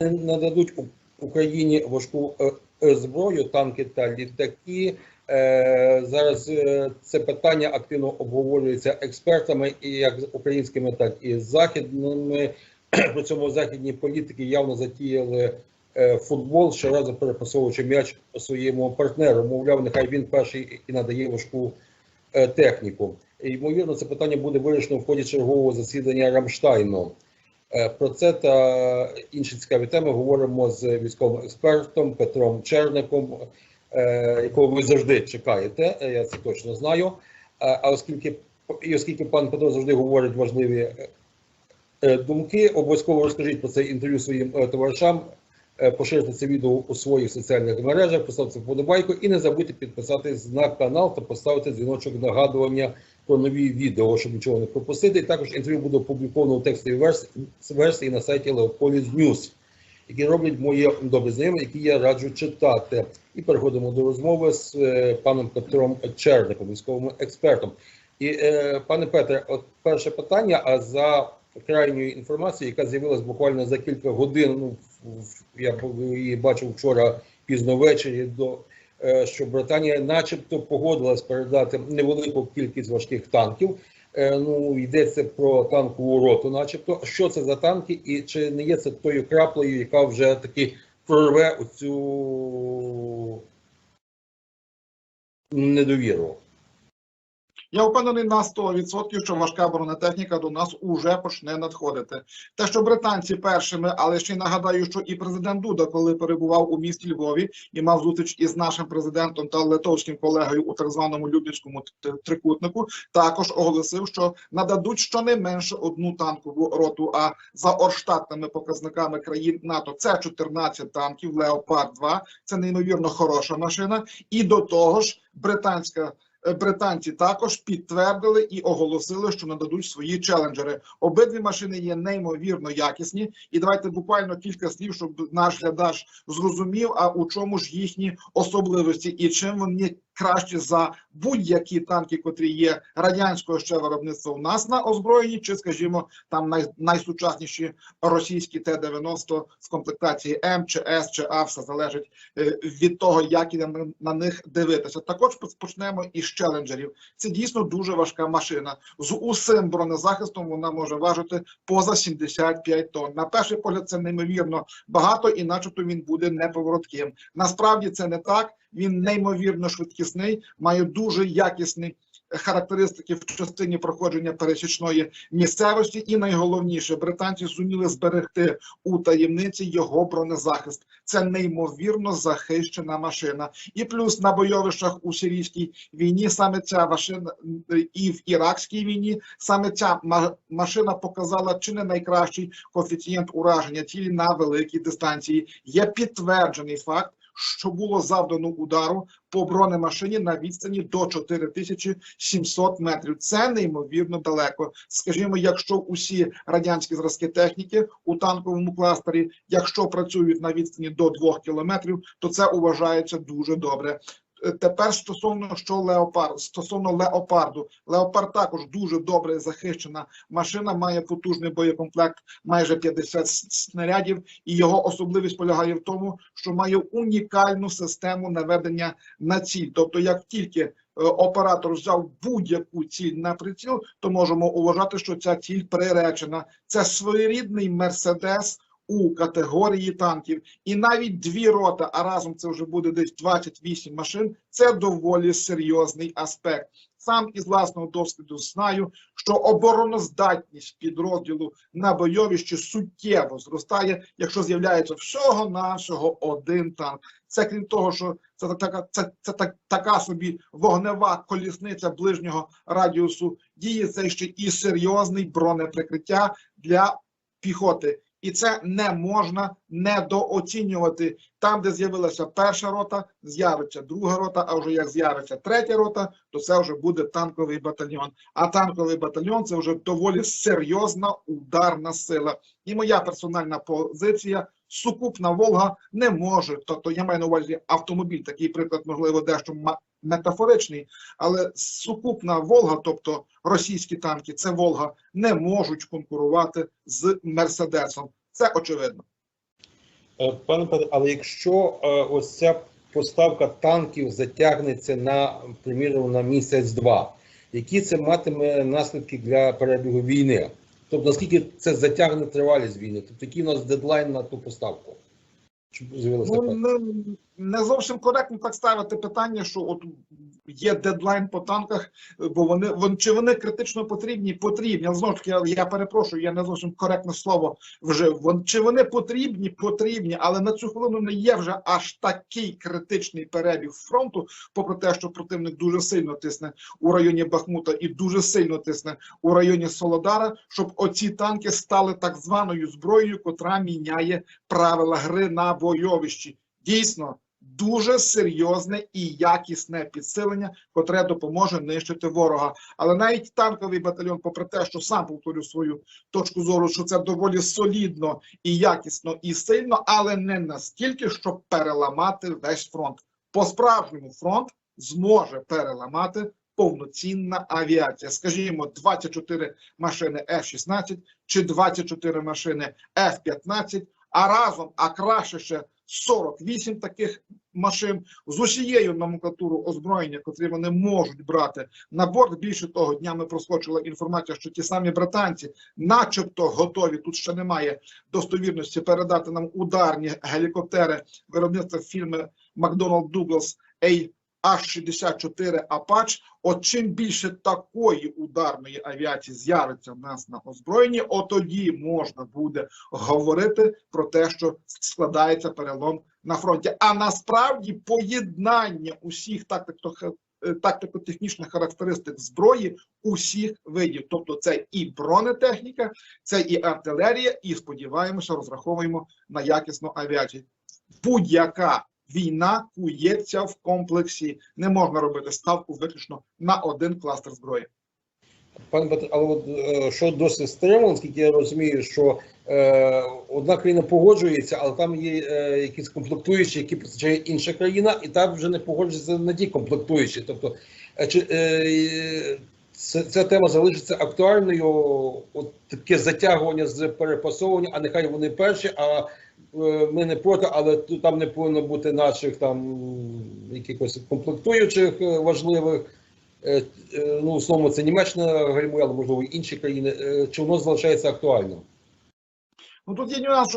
нададуть Україні важку е, е, зброю, танки та літаки. Е, Зараз е, це питання активно обговорюється експертами, і як українськими, так і західними. При цьому західні політики явно затіяли е, футбол, щоразу перепасовуючи м'яч своєму партнеру. Мовляв, нехай він перший і надає важку е, техніку. Ймовірно, це питання буде вирішено в ході чергового засідання Рамштайну. Е, Про це та інші цікаві теми говоримо з військовим експертом Петром Черником, е, якого ви завжди чекаєте. е, Я це точно знаю. А оскільки і оскільки пан Петро завжди говорить важливі думки, обов'язково розкажіть про це інтерв'ю своїм товаришам. Поширте це відео у своїх соціальних мережах, поставте вподобайку і не забудьте підписатись на канал та поставити дзвіночок нагадування про нові відео, щоб нічого не пропустити. Також інтерв'ю буде опубліковано у текстовій версії, на сайті Leopolis News, які роблять мої добрі знайомі, які я раджу читати. І переходимо до розмови з е, паном Петром Черником, військовим експертом. І е, пане Петре, от перше питання. А за крайньою інформацією, яка з'явилась буквально за кілька годин. Ну я її бачив вчора пізно ввечері. До що Британія, начебто, погодилась передати невелику кількість важких танків. Е, Ну йдеться про танкову роту, начебто. Що це за танки, і чи не є це тою краплею, яка вже таки прорве оцю недовіру? Я впевнений на 100%, що важка бронетехніка до нас уже почне надходити. Те, що британці першими, але ще й нагадаю, що і президент Дуда, коли перебував у місті Львові і мав зустріч із нашим президентом та литовським колегою у так званому Любницькому трикутнику, також оголосив, що нададуть щонайменше одну танкову роту. А за орштатними показниками країн НАТО це 14 танків Леопард 2 Це неймовірно хороша машина. І до того ж, британська британці також підтвердили і оголосили, що нададуть свої челенджери. Обидві машини є неймовірно якісні. І давайте буквально кілька слів, щоб наш глядач зрозумів, а у чому ж їхні особливості і чим вони кращі за будь-які танки, котрі є радянського ще виробництва у нас на озброєнні, чи, скажімо, там най, найсучасніші російські Т-90 з комплектації М чи С чи А, все залежить е, від того, як і на, на них дивитися. Також почнемо із челенджерів. Це дійсно дуже важка машина. З усім бронезахистом вона може важити поза 75 тонн. На перший погляд, це неймовірно багато, і начебто він буде неповоротким. Насправді це не так. Він неймовірно швидкісний, має дуже якісний характеристики в частині проходження пересічної місцевості, і найголовніше, британці зуміли зберегти у таємниці його бронезахист. Це неймовірно захищена машина. І плюс на бойовищах у сирійській війні саме ця машина і в іракській війні саме ця машина показала чи не найкращий коефіцієнт ураження цілі на великій дистанції. Є підтверджений факт. Що було завдано удару по бронемашині на відстані до 4700 метрів. Це неймовірно далеко. Скажімо, якщо усі радянські зразки техніки у танковому кластері, якщо працюють на відстані до 2 кілометрів, то це вважається дуже добре. Е, Тепер стосовно що леопард стосовно леопарду, леопард також дуже добре захищена машина, має потужний боєкомплект, майже 50 снарядів, і його особливість полягає в тому, що має унікальну систему наведення на ціль. Тобто, як тільки е, оператор взяв будь-яку ціль на приціл, то можемо вважати, що ця ціль приречена. Це своєрідний мерседес. У категорії танків і навіть дві рота, а разом це вже буде десь 28 машин. Це доволі серйозний аспект. Сам із власного досвіду знаю, що обороноздатність підрозділу на бойовищі суттєво зростає, якщо з'являється всього нашого один танк. Це крім того, що це така, це, це так, така собі вогнева колісниця ближнього радіусу дії. Це ще і серйозний бронеприкриття для піхоти. І це не можна недооцінювати. Там, де з'явилася перша рота, з'явиться друга рота. А вже як з'явиться третя рота, то це вже буде танковий батальйон. А танковий батальйон це вже доволі серйозна ударна сила. І моя персональна позиція. Сукупна Волга не може, тобто я маю на увазі автомобіль, такий приклад, можливо, дещо метафоричний, але сукупна Волга, тобто російські танки, це Волга, не можуть конкурувати з Мерседесом. Це очевидно. Е, Пане Петре, але якщо е, ось ця поставка танків затягнеться на, приміром, на місяць-два, які це матиме наслідки для перебігу війни? Тобто, наскільки це затягне тривалість війни? Тобто, який у нас дедлайн на ту поставку? Ну, не, не зовсім коректно так ставити питання, що от є дедлайн по танках, бо вони, вони чи вони критично потрібні? Потрібні. Але знову ж таки, я, я перепрошую, я не зовсім коректне слово вжив. Вон, чи вони потрібні? Потрібні, але на цю хвилину не є вже аж такий критичний перебіг фронту, попри те, що противник дуже сильно тисне у районі Бахмута і дуже сильно тисне у районі Солодара, щоб оці танки стали так званою зброєю, котра міняє правила гри на бойовищі. Дійсно, дуже серйозне і якісне підсилення, котре допоможе нищити ворога. Але навіть танковий батальйон, попри те, що сам повторю свою точку зору, що це доволі солідно і якісно і сильно, але не настільки, щоб переламати весь фронт. По справжньому фронт зможе переламати. Повноцінна авіація, скажімо, 24 машини F-16 чи 24 машини F-15, а разом, а краще ще 48 таких машин з усією номенклатурою озброєння, котрі вони можуть брати на борт. Більше того, днями проскочила інформація, що ті самі британці, начебто, готові. Тут ще немає достовірності передати нам ударні гелікоптери виробництва фірми Макдоналд Дуглас Аж-64 Апач. От чим більше такої ударної авіації з'явиться в нас на озброєнні, от тоді можна буде говорити про те, що складається перелом на фронті. А насправді поєднання усіх е, тактико-технічних характеристик зброї усіх видів, тобто це і бронетехніка, це і артилерія, і сподіваємося, розраховуємо на якісну авіацію. Будь-яка війна кується в комплексі. Не можна робити ставку виключно на один кластер зброї. Пане Петро, але от е, що досить стримано, наскільки я розумію, що е, одна країна погоджується, але там є е, якісь комплектуючі, які постачає інша країна, і там вже не погоджується на ті комплектуючі. Тобто, е, чи е, ця тема залишиться актуальною, от таке затягування з перепасовування, а нехай вони перші, а ми не проти, але тут там не повинно бути наших там якихось комплектуючих е, важливих. Е, е, ну, в основному це Німеччина гальмує, але можливо інші країни. Е, Чи воно залишається актуальним? Ну тут є нюанс,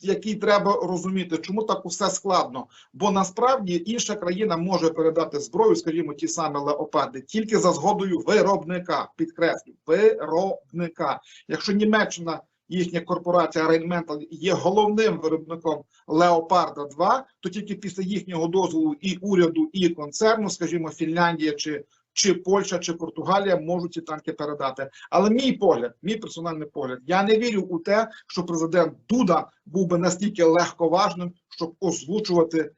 який треба розуміти, чому так усе складно. Бо насправді інша країна може передати зброю, скажімо, ті самі леопарди, тільки за згодою виробника. Підкреслю, виробника. Якщо Німеччина, їхня корпорація Rheinmetall є головним виробником Леопарда 2, то тільки після їхнього дозволу і уряду, і концерну, скажімо, Фінляндія чи. Чи Польща, чи Португалія можуть ці танки передати. Але мій погляд, мій персональний погляд, я не вірю у те, що президент Дуда був би настільки легковажним, щоб озвучувати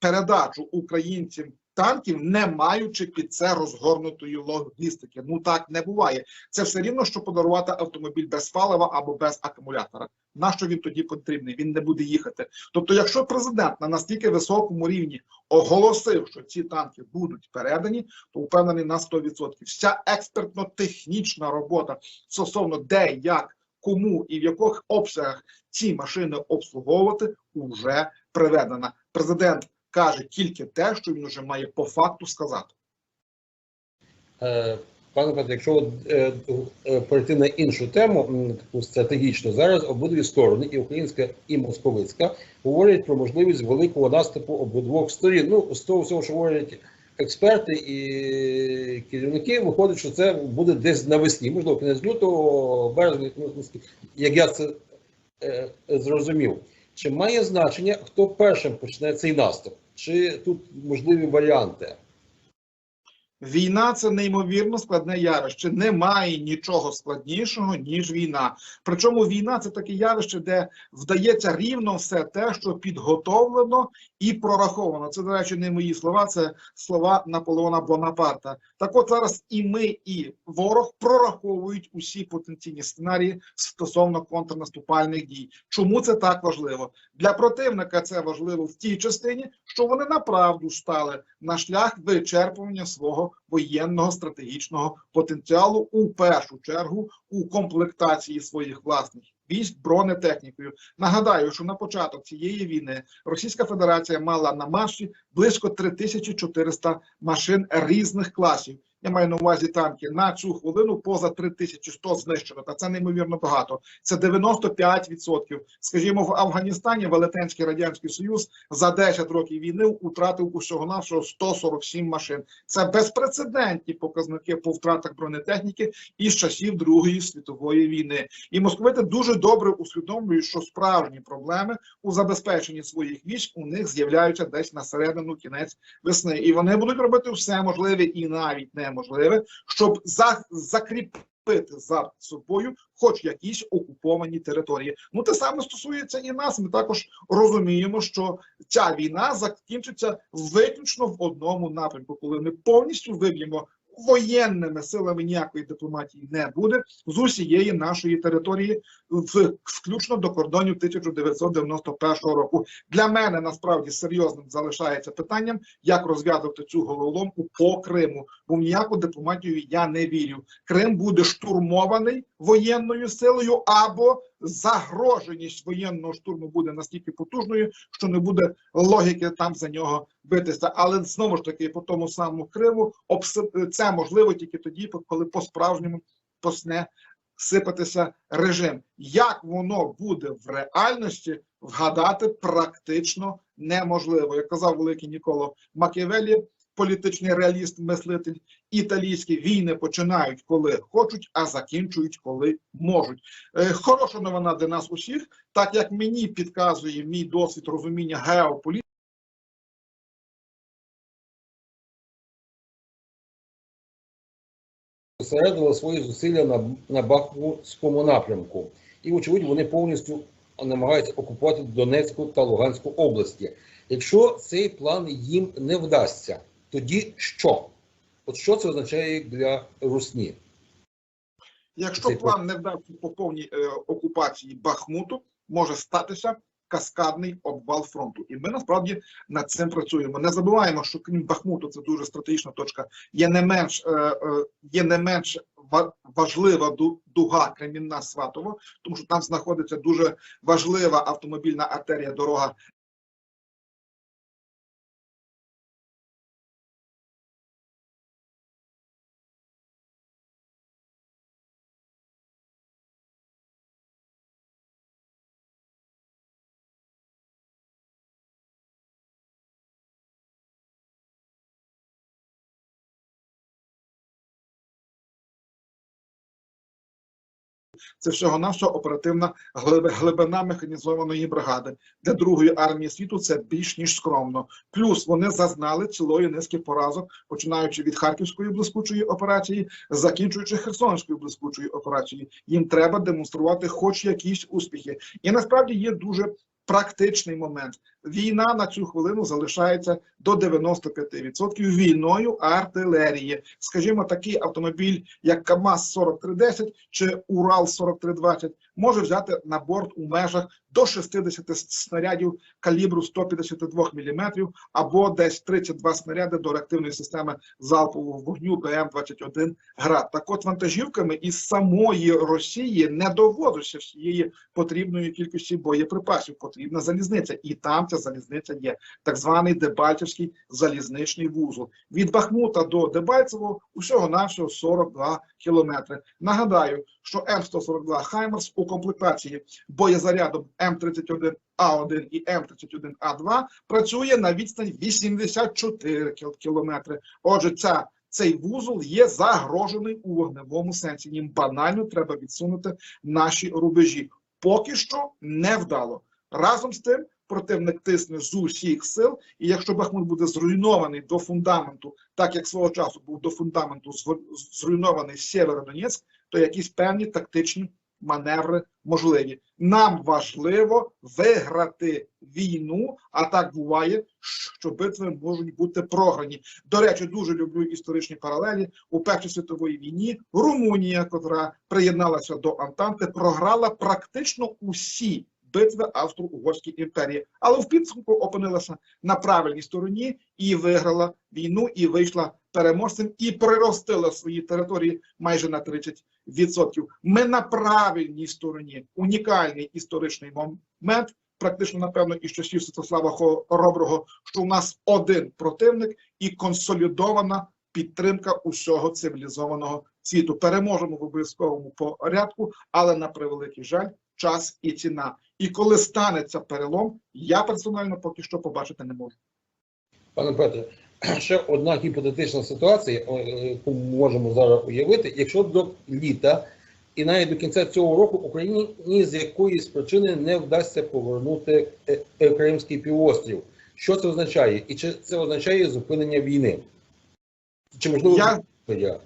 передачу українцям танків, не маючи під це розгорнутої логістики. Ну так не буває. Це все рівно, що подарувати автомобіль без палива або без акумулятора. Нащо він тоді потрібний? Він не буде їхати. Тобто, якщо президент на настільки високому рівні оголосив, що ці танки будуть передані, то впевнений на 100%. Вся експертно-технічна робота стосовно де, як, кому і в яких обсягах ці машини обслуговувати уже приведена. Президент каже тільки те, що він вже має по факту сказати. Е, Пане Петро, якщо е, е, перейти на іншу тему, таку стратегічну, зараз обидві сторони, і українська, і московицька, говорять про можливість великого наступу обидвох сторін. Ну, з того всього, що говорять експерти і керівники, виходить, що це буде десь навесні, можливо, кінець лютого, березня, ну, як я це зрозумів. Чи має значення, хто першим почне цей наступ? Чи тут можливі варіанти? Війна це неймовірно складне явище. Немає нічого складнішого ніж війна. Причому війна це таке явище, де вдається рівно все те, що підготовлено і прораховано. Це, до речі, не мої слова, це слова Наполеона Бонапарта. Так, от зараз і ми, і ворог прораховують усі потенційні сценарії стосовно контрнаступальних дій. Чому це так важливо? Для противника це важливо в тій частині, що вони направду стали на шлях вичерпування свого воєнного стратегічного потенціалу у першу чергу у комплектації своїх власних військ бронетехнікою. Нагадаю, що на початок цієї війни Російська Федерація мала на марші близько 3400 машин різних класів. Я маю на увазі танки на цю хвилину поза 3100 знищено. Та це неймовірно багато. Це 95%. Скажімо, в Афганістані Велетенський радянський союз за 10 років війни утратив усього навшого 147 машин. Це безпрецедентні показники по втратах бронетехніки із часів Другої світової війни. І московити дуже добре усвідомлюють, що справжні проблеми у забезпеченні своїх військ у них з'являються десь на середину кінець весни, і вони будуть робити все можливе і навіть неможливе, щоб за, закріпити за собою хоч якісь окуповані території. Ну те саме стосується і нас. Ми також розуміємо, що ця війна закінчиться виключно в одному напрямку, коли ми повністю виб'ємо. Воєнними силами ніякої дипломатії не буде з усієї нашої території, включно до кордонів 1991 року. Для мене насправді серйозним залишається питанням, як розв'язувати цю головоломку по Криму. Бо в ніяку дипломатію я не вірю. Крим буде штурмований воєнною силою, або загроженість воєнного штурму буде настільки потужною, що не буде логіки там за нього битися. Але знову ж таки, по тому самому Криму це можливо тільки тоді, коли по справжньому посне сипатися режим. Як воно буде в реальності, вгадати практично неможливо. Як казав великий Ніколо Макіавеллі, політичний реаліст, мислитель італійські війни починають коли хочуть, а закінчують коли можуть. Е, Хороша новина для нас усіх, так як мені підказує мій досвід розуміння геополітики. зосередили свої зусилля на, на Бахмутському напрямку. І, очевидь, вони повністю намагаються окупувати Донецьку та Луганську області. Якщо цей план їм не вдасться, тоді що? От що це означає для Русні? Якщо Цей план не вдався по повній е, окупації Бахмуту, може статися каскадний обвал фронту. І ми насправді над цим працюємо. Не забуваємо, що крім Бахмуту, це дуже стратегічна точка. Є не менш е, е, є не менш важлива дуга Кремінна Сватово, тому що там знаходиться дуже важлива автомобільна артерія дорога Це всього навсього оперативна глибина механізованої бригади для другої армії світу. Це більш ніж скромно. Плюс вони зазнали цілої низки поразок, починаючи від харківської блискучої операції, закінчуючи Херсонською блискучою операцією. Їм треба демонструвати хоч якісь успіхи, і насправді є дуже. Практичний момент війна на цю хвилину залишається до 95% війною артилерії. Скажімо, такий автомобіль, як КАМАЗ 4310 чи Урал 4320, може взяти на борт у межах до 60 снарядів калібру 152 мм або десь 32 снаряди до реактивної системи залпового вогню БМ-21 «Град». Так от вантажівками із самої Росії не доводиться всієї потрібної кількості боєприпасів. Потрібна залізниця, і там ця залізниця є. Так званий Дебальцевський залізничний вузол. Від Бахмута до Дебальцевого усього навсього 42 кілометри. Нагадаю, що М142 Хаймерс у комплектації боєзарядом М31А1 і М31А2 працює на відстань 84 кілометри. Отже, ця цей вузол є загрожений у вогневому сенсі. Їм банально треба відсунути наші рубежі. Поки що не вдало. Разом з тим, противник тисне з усіх сил, і якщо Бахмут буде зруйнований до фундаменту, так як свого часу був до фундаменту зруйнований Сєвєродонецьк, то якісь певні тактичні маневри можливі. Нам важливо виграти війну, а так буває, що битви можуть бути програні. До речі, дуже люблю історичні паралелі. У Першій світовій війні Румунія, котра приєдналася до Антанти, програла практично усі битви Австро-Угорської імперії, але в підсумку опинилася на правильній стороні і виграла війну, і вийшла переможцем, і приростила свої території майже на 30%. Ми на правильній стороні. Унікальний історичний момент. Практично, напевно, із часів Святослава Хороброго, що у нас один противник і консолідована підтримка усього цивілізованого світу. Переможемо в обов'язковому порядку, але на превеликий жаль, час і ціна. І коли станеться перелом, я персонально поки що побачити не можу. Пане Петре, ще одна гіпотетична ситуація, е, яку можемо зараз уявити, якщо до літа і навіть до кінця цього року Україні ні з якоїсь причини не вдасться повернути е, е, Кримський півострів. Що це означає? І чи це означає зупинення війни? Чи можливо Я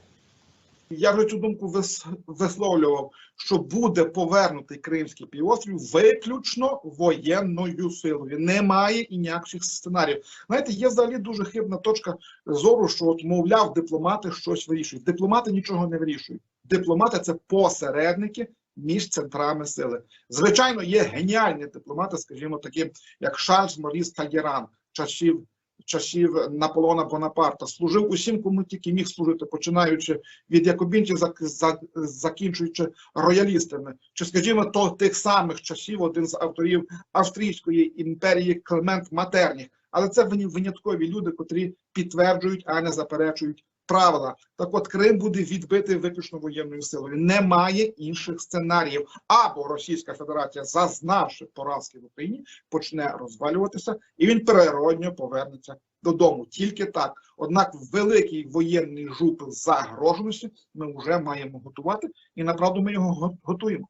я? Вже цю думку вис- висловлював, що буде повернутий Кримський півострів виключно воєнною силою. Немає ніяких сценаріїв. Знаєте, є взагалі дуже хибна точка зору, що от, мовляв, дипломати щось вирішують. Дипломати нічого не вирішують. Дипломати це посередники між центрами сили. Звичайно, є геніальні дипломати, скажімо, такі як Шарльз Моріс Тагеран, часів. Часів Наполеона Бонапарта служив усім, кому тільки міг служити, починаючи від якобінців, зак- закінчуючи роялістами, чи скажімо, то тих самих часів один з авторів Австрійської імперії Клемент Матерніх. Але це виняткові люди, котрі підтверджують, а не заперечують правила. Так от Крим буде відбитий виключно воєнною силою. Немає інших сценаріїв. Або Російська Федерація, зазнавши поразки в Україні, почне розвалюватися, і він природньо повернеться додому. Тільки так. Однак великий воєнний жуп загроженості ми вже маємо готувати, і направду ми його готуємо.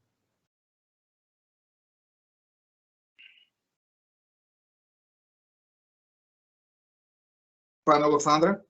Пане Олександре.